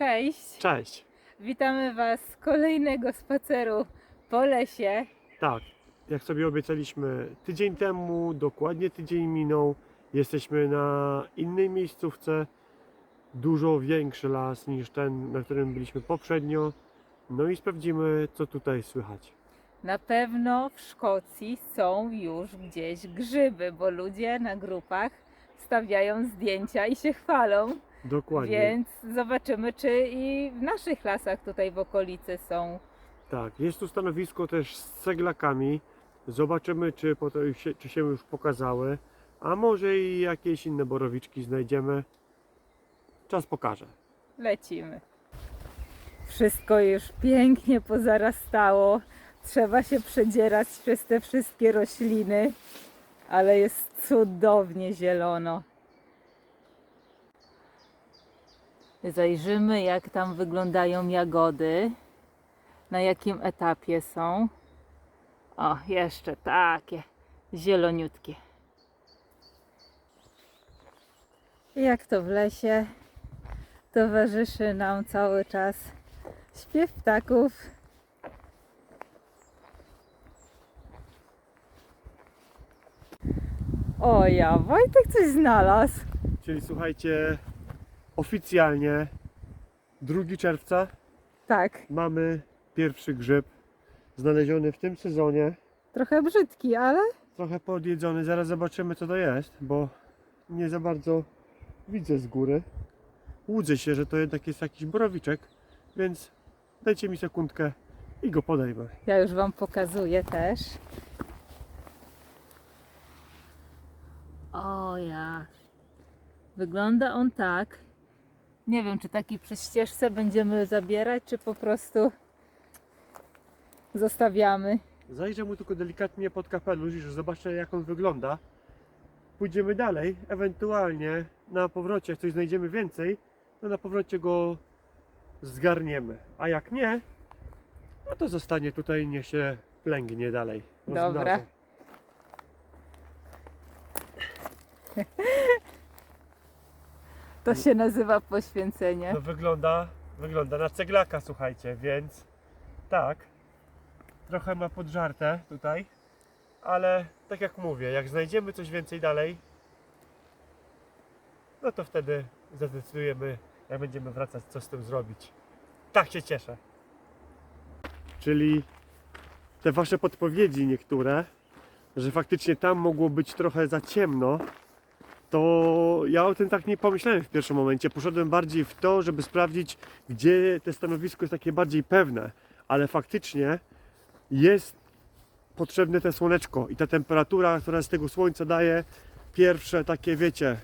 Cześć! Cześć. Witamy Was z kolejnego spaceru po lesie. Tak, jak sobie obiecaliśmy tydzień temu, dokładnie tydzień minął. Jesteśmy na innej miejscówce. Dużo większy las niż ten, na którym byliśmy poprzednio. No i sprawdzimy, co tutaj słychać. Na pewno w Szkocji są już gdzieś grzyby, bo ludzie na grupach stawiają zdjęcia i się chwalą. Dokładnie. Więc zobaczymy, czy i w naszych lasach tutaj w okolicy są. Tak, jest tu stanowisko też z ceglakami. Zobaczymy, czy, się, czy się już pokazały. A może i jakieś inne borowiczki znajdziemy. Czas pokaże. Lecimy. Wszystko już pięknie pozarastało. Trzeba się przedzierać przez te wszystkie rośliny, ale jest cudownie zielono. Zajrzymy, jak tam wyglądają jagody, na jakim etapie są. O, jeszcze takie zieloniutkie. Jak to w lesie, towarzyszy nam cały czas śpiew ptaków. O ja, Wojtek coś znalazł. Czyli słuchajcie, oficjalnie 2 czerwca Tak, mamy pierwszy grzyb znaleziony w tym sezonie. trochę brzydki, ale Trochę podjedzony, zaraz zobaczymy co to jest, bo nie za bardzo widzę z góry. Łudzę się, że to jednak jest jakiś borowiczek, więc dajcie mi sekundkę i go podejmę. ja już Wam pokazuję też. O ja. Wygląda on tak. Nie wiem, czy taki przy ścieżce będziemy zabierać, czy po prostu zostawiamy. Zajrzę mu tylko delikatnie pod kapelusz, że zobaczę jak on wygląda. Pójdziemy dalej, ewentualnie na powrocie, jak coś znajdziemy więcej, to na powrocie go zgarniemy. A jak nie, no to zostanie tutaj, niech się plęgnie dalej. Dobra. rozmnaża. To się nazywa poświęcenie. To wygląda, wygląda na ceglaka, słuchajcie, więc tak, trochę ma podżarte tutaj, ale tak jak mówię, jak znajdziemy coś więcej dalej, no to wtedy zadecydujemy, jak będziemy wracać, co z tym zrobić. Tak się cieszę. Czyli te wasze podpowiedzi niektóre, że faktycznie tam mogło być trochę za ciemno, to ja o tym tak nie pomyślałem w pierwszym momencie. Poszedłem bardziej w to, żeby sprawdzić, gdzie te stanowisko jest takie bardziej pewne, ale faktycznie jest potrzebne te słoneczko i ta temperatura, która z tego słońca daje pierwsze takie, wiecie,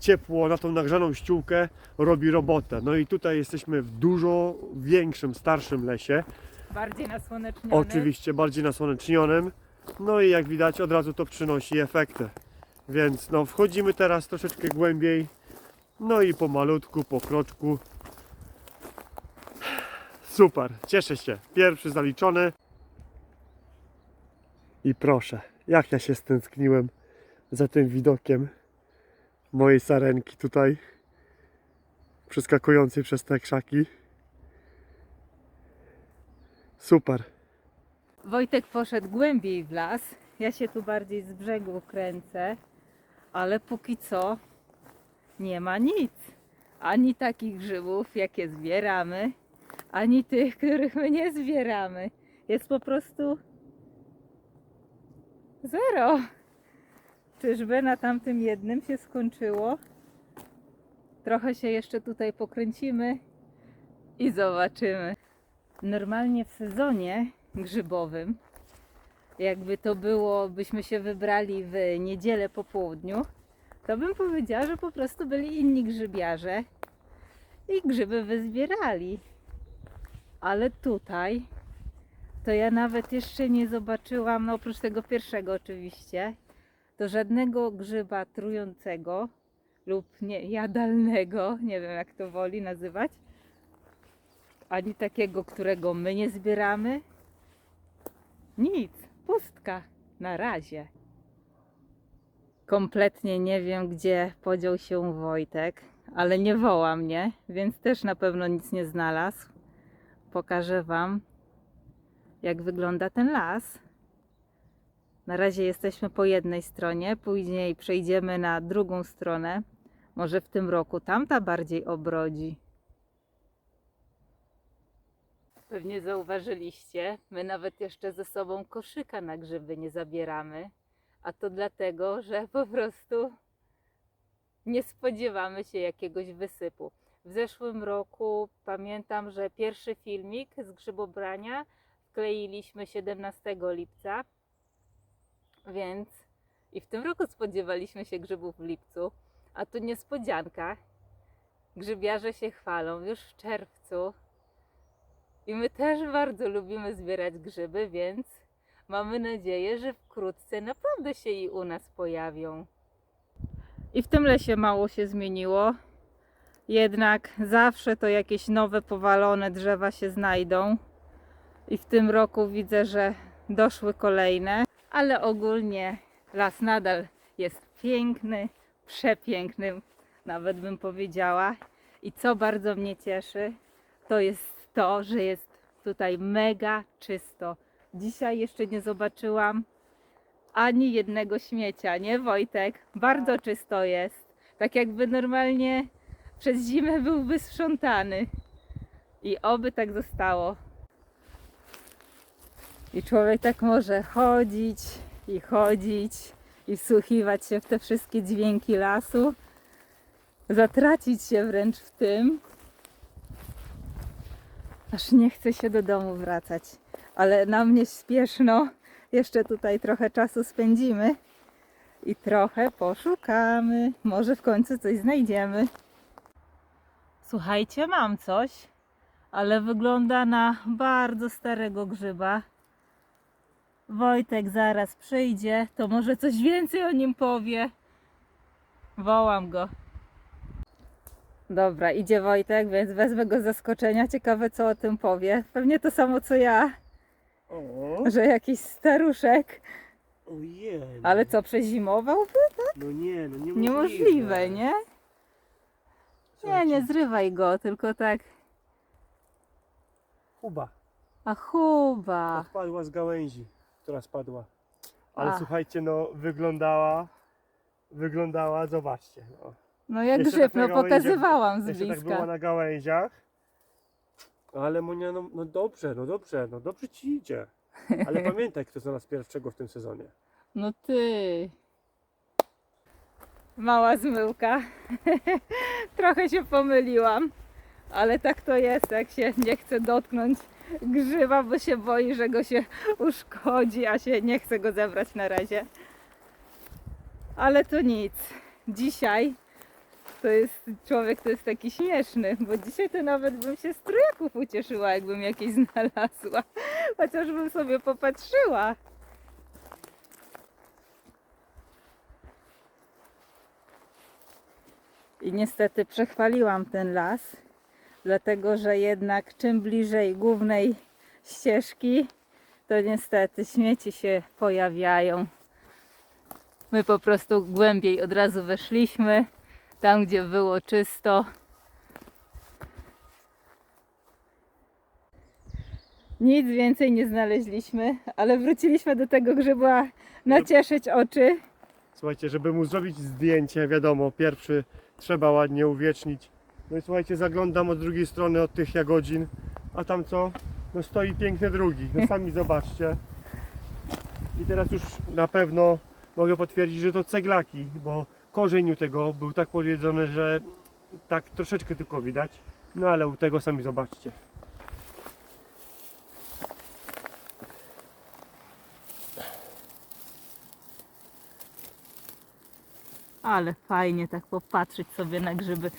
ciepło na tą nagrzaną ściółkę robi robotę. No i tutaj jesteśmy w dużo większym, starszym lesie. Bardziej nasłoneczniony. Oczywiście bardziej nasłonecznionym. No i jak widać od razu to przynosi efekty. Więc no wchodzimy teraz troszeczkę głębiej. No i pomalutku, po kroczku. Super, cieszę się. Pierwszy zaliczony. I proszę, jak ja się stęskniłem za tym widokiem mojej sarenki tutaj. Przeskakującej przez te krzaki. Super. Wojtek poszedł głębiej w las. Ja się tu bardziej z brzegu kręcę, ale póki co nie ma nic. Ani takich grzybów, jakie zbieramy, ani tych, których my nie zbieramy. Jest po prostu zero. Czyżby na tamtym jednym się skończyło? Trochę się jeszcze tutaj pokręcimy i zobaczymy. Normalnie w sezonie grzybowym, jakby to było, byśmy się wybrali w niedzielę po południu, to bym powiedziała, że po prostu byli inni grzybiarze i grzyby wyzbierali. Ale tutaj to ja nawet jeszcze nie zobaczyłam, no oprócz tego pierwszego oczywiście, to żadnego grzyba trującego lub nie jadalnego, nie wiem jak to woli nazywać, ani takiego, którego my nie zbieramy. Nic, pustka na razie. Kompletnie nie wiem, gdzie podział się Wojtek. ale nie woła mnie, więc też na pewno nic nie znalazł. Pokażę Wam, jak wygląda ten las. Na razie jesteśmy po jednej stronie, później przejdziemy na drugą stronę. Może w tym roku tamta bardziej obrodzi. Pewnie zauważyliście, my nawet jeszcze ze sobą koszyka na grzyby nie zabieramy, a to dlatego, że po prostu nie spodziewamy się jakiegoś wysypu. W zeszłym roku pamiętam, że pierwszy filmik z grzybobrania wkleiliśmy 17 lipca, więc i w tym roku spodziewaliśmy się grzybów w lipcu, a tu niespodzianka. Grzybiarze się chwalą już w czerwcu. I my też bardzo lubimy zbierać grzyby, więc mamy nadzieję, że wkrótce naprawdę się i u nas pojawią. I w tym lesie mało się zmieniło. Jednak zawsze to jakieś nowe powalone drzewa się znajdą. I w tym roku widzę, że doszły kolejne, ale ogólnie las nadal jest piękny, przepiękny, nawet bym powiedziała. I co bardzo mnie cieszy, to jest to, że jest tutaj mega czysto. Dzisiaj jeszcze nie zobaczyłam ani jednego śmiecia, nie Wojtek? Bardzo czysto jest. Tak jakby normalnie przez zimę był wysprzątany. I oby tak zostało. I człowiek tak może chodzić i chodzić i wsłuchiwać się w te wszystkie dźwięki lasu, zatracić się wręcz w tym, aż nie chce się do domu wracać. Ale na mnie śpieszno, jeszcze tutaj trochę czasu spędzimy i trochę poszukamy. Może w końcu coś znajdziemy. Słuchajcie, mam coś, ale wygląda na bardzo starego grzyba. Wojtek zaraz przyjdzie, to może coś więcej o nim powie. Wołam go. Dobra, idzie Wojtek, więc wezmę go z zaskoczenia. Ciekawe, co o tym powie. Pewnie to samo co ja, O, że jakiś staruszek. ojej. Ale co, przezimowałby? No nie, no niemożliwe. Niemożliwe, nie? Nie, Słuchajcie, nie zrywaj go, tylko tak. Kuba. A chuba. Odpadła z gałęzi, która spadła. Ale A. słuchajcie, no wyglądała, wyglądała, zobaczcie. No. No jak Jeszcze grzyb, tak na no gałęziach- pokazywałam z Jeszcze tak była bliska. na gałęziach. Ale Monia, no, no dobrze, no dobrze, no dobrze ci idzie. Ale pamiętaj, kto znalazł pierwszego w tym sezonie. No ty. Mała zmyłka. Trochę się pomyliłam, ale tak to jest, jak się nie chce dotknąć grzyba, bo się boi, że go się uszkodzi, a się nie chce go zebrać na razie. Ale to nic. Dzisiaj to jest człowiek, to jest taki śmieszny, bo dzisiaj to nawet bym się z trójków ucieszyła, jakbym jakieś znalazła. Chociażbym sobie popatrzyła. I niestety przechwaliłam ten las, dlatego że jednak czym bliżej głównej ścieżki, to niestety śmieci się pojawiają. My po prostu głębiej od razu weszliśmy, tam gdzie było czysto. Nic więcej nie znaleźliśmy, ale wróciliśmy do tego grzyba nacieszyć oczy. Słuchajcie, żeby mu zrobić zdjęcie, wiadomo, pierwszy trzeba ładnie uwiecznić. No i słuchajcie, zaglądam od drugiej strony od tych jagodzin, a tam co? No stoi piękny drugi. No sami zobaczcie. I teraz już na pewno mogę potwierdzić, że to ceglaki, bo korzeń u tego był tak powiedzony, że tak troszeczkę tylko widać. No ale u tego sami zobaczcie. Ale fajnie tak popatrzeć sobie na grzyby.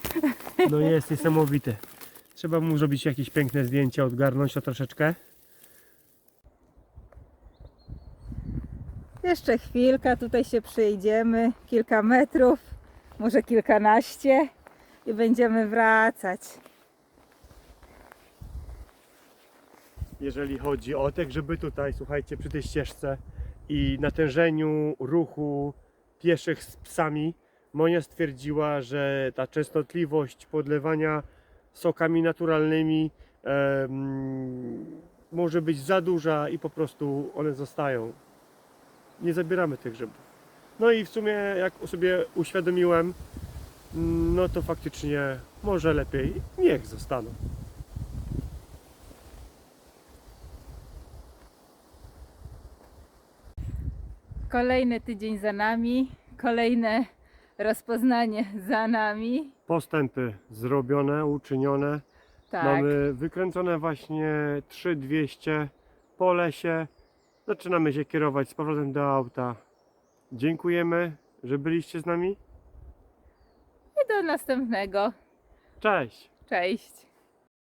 No jest niesamowite. Trzeba mu zrobić jakieś piękne zdjęcie, odgarnąć to troszeczkę. Jeszcze chwilka, tutaj się przejdziemy, kilka metrów, może kilkanaście i będziemy wracać. jeżeli chodzi o te grzyby tutaj, słuchajcie, przy tej ścieżce i natężeniu ruchu pieszych z psami, Monia stwierdziła, że ta częstotliwość podlewania sokami naturalnymi może być za duża i po prostu one zostają. Nie zabieramy tych grzybów. No i w sumie, jak sobie uświadomiłem, mm, no to faktycznie może lepiej niech zostaną. Kolejny tydzień za nami, kolejne rozpoznanie za nami. Postępy zrobione, uczynione. Tak, Mamy wykręcone właśnie 3200 po lesie. Zaczynamy się kierować z powrotem do auta. Dziękujemy, że byliście z nami. i do następnego. Cześć! Cześć.